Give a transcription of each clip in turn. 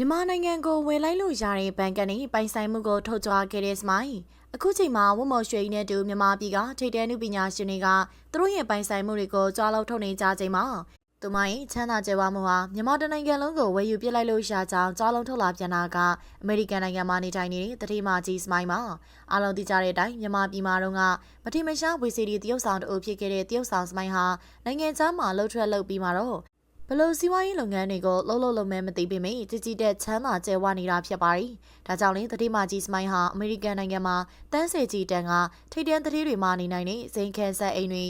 မြန်မာနိုင်ငံကိုဝယ်လိုက်လို့ရတဲ့ဘဏ်ကနေပိုင်ဆိုင်မှုကိုထုတ်ကြွခဲ့တဲ့စမိုင်းအခုချိန်မှာဝတ်မော်ရွှေနဲ့တူမြန်မာပြည်ကထိတ်တဲနုပညာရှင်တွေကသူတို့ရဲ့ပိုင်ဆိုင်မှုတွေကိုကြွားလောက်ထုတ်နေကြချိန်မှာသူမရဲ့ချမ်းသာကြွယ်ဝမှုဟာမြန်မာတနိုင်ငံလုံးကိုဝယ်ယူပစ်လိုက်လို့ရကြောင်းကြားလုံးထုတ်လာပြန်တာကအမေရိကန်နိုင်ငံမှာနေထိုင်နေတဲ့တတိမာကြီးစမိုင်းမှာအားလုံးသိကြတဲ့အတိုင်းမြန်မာပြည်မှာတော့ကမတိမရှားဝေစီဒီတရုတ်ဆောင်တူဖြစ်ခဲ့တဲ့တရုတ်ဆောင်စမိုင်းဟာနိုင်ငံခြားမှာလှုပ်ထွက်လှုပ်ပြီးမှာတော့ ဘလို့စီးပွားရေးလုပ်ငန်းတွေကိုလှုပ်လှုပ်လုပ်မဲမသိပေမဲ့ကြည်ကြည်တဲ့ချမ်းသာကျဲဝနေတာဖြစ်ပါတယ်။ဒါကြောင့်လေတတိမာကြီးစမိုင်းဟာအမေရိကန်နိုင်ငံမှာတန်းစေကြီးတန်ကထိတ်တန်းတတိတွေမှာနေနိုင်တဲ့ဇိန်ကန်ဆက်အိမ်တွေ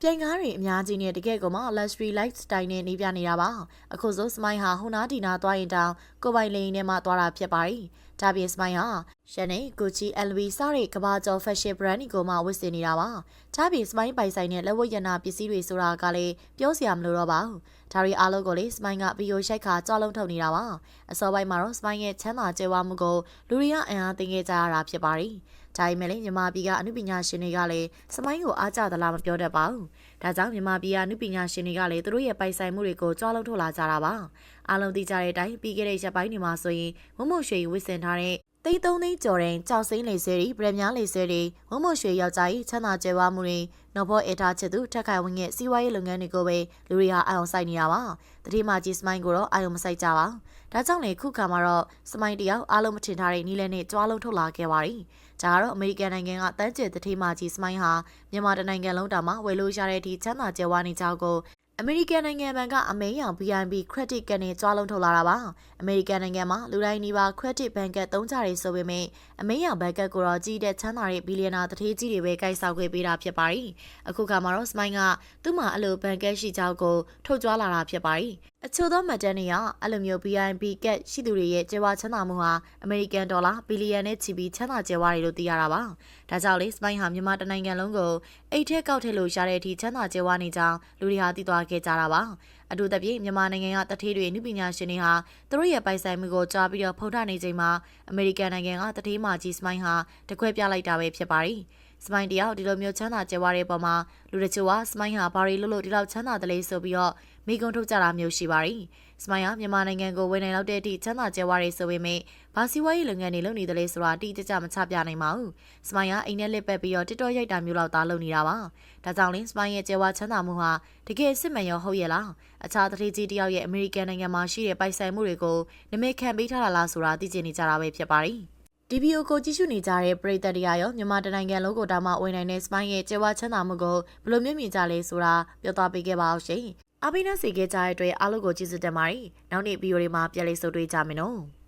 ပြိုင်ကားတွေအများကြီးနဲ့တကယ်ကိုမှ luxury lifestyle နဲ့နေပြနေတာပါအခုဆိုစမိုင်းဟာဟိုနာဒီနာသွားရင်တောင်ကိုပိုင်လိန်ထဲမှာသွားတာဖြစ်ပါတယ်ဒါပြင်စမိုင်းဟာရှန်နယ်ဂူချီ LV စတဲ့ကမ္ဘာကျော် fashion brand တွေကိုမှဝတ်ဆင်နေတာပါဒါပြင်စမိုင်းပိုင်ဆိုင်တဲ့လက်ဝတ်ရတနာပစ္စည်းတွေဆိုတာကလည်းပြောစရာမလိုတော့ပါဘူးဒါတွေအားလုံးကိုလေစမိုင်းကဗီဒီယိုရိုက်ခါကြောက်လုံးထုတ်နေတာပါအစောပိုင်းမှာတော့စမိုင်းရဲ့ချမ်းသာကြွယ်ဝမှုကိုလူတွေကအံအားသင်ခဲ့ကြရတာဖြစ်ပါတယ်ဒါပေမဲ့လည်းမြန်မာပြည်ကအမှုပညာရှင်တွေကလည်းစမိုင်းကိုအားကြသလားမပြောတတ်ပါဘူး။ဒါကြောင့်မြန်မာပြည်ကအမှုပညာရှင်တွေကလည်းသူတို့ရဲ့ပိုင်ဆိုင်မှုတွေကိုကြွားလုံးထုတ်လာကြတာပါ။အားလုံးသိကြတဲ့အတိုင်းပြီးခဲ့တဲ့ရက်ပိုင်းတွေမှာဆိုရင်မမရွှေဝစ်စင်ထားတဲ့သိန်းသုံးသိန်းကျော်တဲ့ကြောက်စိမ့်လေဆဲတွေဗရမ ्या လေဆဲတွေမမရွှေယောက်ျားကြီးချမ်းသာကြွယ်ဝမှုတွေနော်ဘောအေတာချစ်သူထက်ခိုင်ဝင်းရဲ့စီးပွားရေးလုပ်ငန်းတွေကိုပဲလူတွေဟာအာရုံစိုက်နေတာပါတတိမာကြီးစမိုင်းကိုတော့အာရုံမစိုက်ကြပါဒါကြောင့်လေခုခါမှာတော့စမိုင်းတယောက်အားလုံးမထင်ထားတဲ့နီးလဲနဲ့ကြွားလုံးထုတ်လာခဲ့ပါရီဒါကတော့အမေရိကန်နိုင်ငံကတန်းကျဲတတိမာကြီးစမိုင်းဟာမြန်မာတနိုင်ငံလုံးတာမှာဝယ်လို့ရတဲ့အထိချမ်းသာကြွယ်ဝနေကြကို အမေရိကန်နိုင်ငံဘဏ်ကအမေးရောင် BNB credit ကနေကြွားလုံးထုတ်လာတာပါအမေရိကန်နိုင်ငံမှာလူတိုင်းနီးပါး credit ဘဏ်ကသုံးကြတယ်ဆိုပေမဲ့အမေးရောင်ဘဏ်ကကိုတော့ကြီးတဲ့ချမ်းသာတဲ့ဘီလီယံနာတထေးကြီးတွေပဲကိုက်ဆောက်ခွေပေးတာဖြစ်ပါတယ်အခုခါမှာတော့ Smile ကသူ့မှာအလိုဘဏ်ကရှိကြောင်းကိုထုတ်ကြွားလာတာဖြစ်ပါတယ် အချို့သောမှတ်တမ်းတွေကအလိုမျိုး BNB ကက်ရှိသူတွေရဲ့ကျေဝါချမ်းသာမှုဟာအမေရိကန်ဒေါ်လာဘီလီယံနဲ့ချီပြီးချမ်းသာကျေဝါတွေလို့သိရတာပါဒါကြောင့်လေ Smile ဟာမြန်မာတနိုင်ငံလုံးကိုအိတ်ထဲကောက်ထည့်လို့ရတဲ့အထိချမ်းသာကျေဝါနေကြောင်းလူတွေဟာသိသွားခဲ့ကြတာပါအထူးသဖြင့်မြန်မာနိုင်ငံကတထေးတွေနုပညာရှင်တွေဟာသူတို့ရဲ့ပိုင်ဆိုင်မှုကိုကြားပြီးတော့ဖုံးထနေချိန်မှာအမေရိကန်နိုင်ငံကတထေးမာကြီးစမိုင်းဟာတကွဲပြလိုက်တာပဲဖြစ်ပါတယ်။ စမိုင်းတယောက်ဒီလိုမျိုးချမ်းသာကြွားတဲ့ပုံမှာလူတချို့ကစမိုင်းဟာဘာရီလို့လို့ဒီလောက်ချမ်းသာတယ်လေဆိုပြီးတော့မိကုံထုတ်ကြတာမျိုးရှိပါတယ်။စမိုင်းဟာမြန်မာနိုင်ငံကိုဝင်နိုင်လောက်တဲ့အထိချမ်းသာကြွားရဲဆိုပေမဲ့ဘာစီဝါရေးလုပ်ငန်းတွေလုပ်နေတယ်လေဆိုတာတိကျကျမချပြနိုင်ပါဘူး။စမိုင်းဟာအိမ်နဲ့လက်ပတ်ပြီးတော့တစ်တော်ရိုက်တာမျိုးလောက်သားလုပ်နေတာပါ။ဒါကြောင့်လင်းစမိုင်းရဲ့ကြွားချမ်းသာမှုဟာတကယ်စစ်မှန်ရောဟုတ်ရဲ့လား။အခြားတတိကြီးတယောက်ရဲ့အမေရိကန်နိုင်ငံမှာရှိတဲ့ပိုင်ဆိုင်မှုတွေကိုနမိတ်ခံပေးထားတာလားဆိုတာသိချင်နေကြတာပဲဖြစ်ပါတယ်။ ဒီဗီဒီယိုကိုကြည့်ရှုနေကြတဲ့ပရိသတ်တွေကရောမြန်မာတနိုင်ငံလုံးကိုတောင်မှဝင်နိုင်တဲ့စမိုင်းရဲ့ကျေဝါချမ်းသာမှုကိုဘယ်လိုမျိုးမြင်ကြလဲဆိုတာပြောသွားပေးခဲ့ပါအောင်ရှင်။အပိနာစီခဲ့ကြတဲ့အတွက်အားလုံးကိုကျေးဇူးတင်ပါတယ်။နောက်နေ့ဗီဒီယိုတွေမှာပြန်လည်ဆုံတွေ့ကြမယ်နော်။